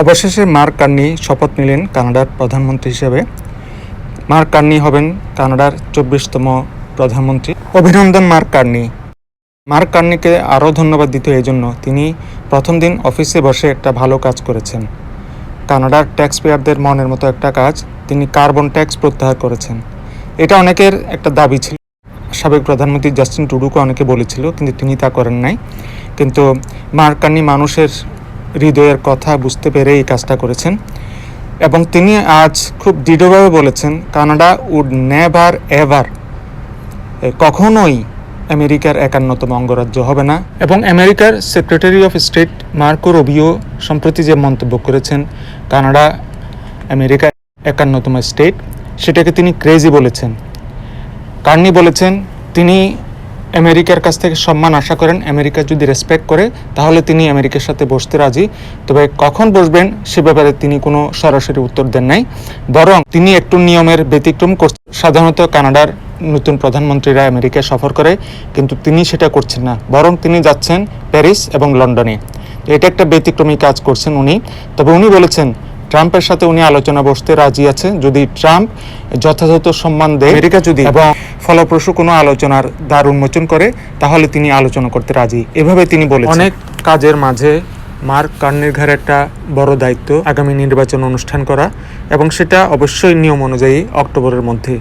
অবশেষে mark Carney শপথ নিলেন কানাডার প্রধানমন্ত্রী হিসেবে। মার্ক কার্নি হবেন কানাডার চব্বিশতম প্রধানমন্ত্রী। অভিনন্দন মার্ক কার্নি। মার্ক কার্নিকে আরও ধন্যবাদ দিতে এই জন্য তিনি প্রথম দিন অফিসে বসে একটা ভালো কাজ করেছেন। কানাডার ট্যাক্স পেয়ারদের মনের মতো একটা কাজ তিনি কার্বন ট্যাক্স প্রত্যাহার করেছেন। এটা অনেকের একটা দাবি ছিল। সাবেক প্রধানমন্ত্রী জাস্টিন টুডুকে অনেকে বলেছিল, কিন্তু তিনি তা করেন নাই। কিন্তু মার্ক কার্নি মানুষের হৃদয়ের কথা বুঝতে পেরে এই কাজটা করেছেন। এবং তিনি আজ খুব দৃঢ়ভাবে বলেছেন, কানাডা উড নেভার এভার। কখনোই আমেরিকার একান্নতম অঙ্গরাজ্য হবে না। এবং আমেরিকার secretary of state Marco Rubio সম্প্রতি যে মন্তব্য করেছেন, কানাডা আমেরিকার একান্নতম স্টেট, সেটাকে তিনি ক্রেজি বলেছেন। কার্নি বলেছেন, তিনি আমেরিকার কাছ থেকে সম্মান আশা করেন। আমেরিকা যদি রেসপেক্ট করে তাহলে তিনি আমেরিকার সাথে বসতে রাজি। তবে কখন বসবেন সে ব্যাপারে তিনি কোনো সরাসরি উত্তর দেন নাই। বরং তিনি একটু নিয়মের ব্যতিক্রম করছেন। সাধারণত কানাডার নতুন প্রধানমন্ত্রীরা আমেরিকায় সফর করে কিন্তু তিনি সেটা করছেন না। বরং তিনি যাচ্ছেন প্যারিস এবং লন্ডনে। এটা একটা ব্যতিক্রমী কাজ করছেন উনি। তবে উনি বলেছেন ট্রাম্পের সাথে উনি আলোচনা বসতে রাজি আছে যদি ট্রাম্প যথাযথ সম্মান দেয় আমেরিকা যদি এবং ফলপ্রসূ কোনো আলোচনার দ্বার উন্মোচন করে, তাহলে তিনি আলোচনা করতে রাজি। এভাবে তিনি বলেন অনেক কাজের মাঝে মার্ক কার্নির ঘরে একটা বড় দায়িত্ব আগামী নির্বাচন অনুষ্ঠান করা এবং সেটা অবশ্যই নিয়ম অনুযায়ী অক্টোবরের মধ্যে।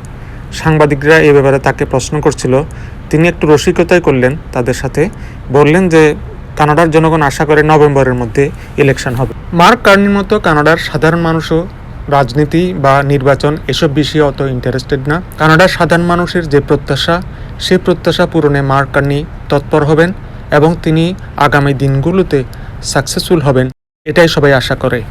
সাংবাদিকরা এ ব্যাপারে তাকে প্রশ্ন করছিল। তিনি একটু রসিকতাই করলেন তাদের সাথে। বললেন যে, কানাডার জনগণ আশা করে নভেম্বরের মধ্যে ইলেকশন হবে। মার্ক কার্নির মতো কানাডার সাধারণ মানুষও রাজনীতি বা নির্বাচন এসব বিষয়ে অত ইন্টারেস্টেড না। কানাডার সাধারণ মানুষের যে প্রত্যাশা সেই প্রত্যাশা পূরণে মার্ক কার্নি তৎপর হবেন এবং তিনি আগামী দিনগুলোতে সাকসেসফুল হবেন, এটাই সবাই আশা করে।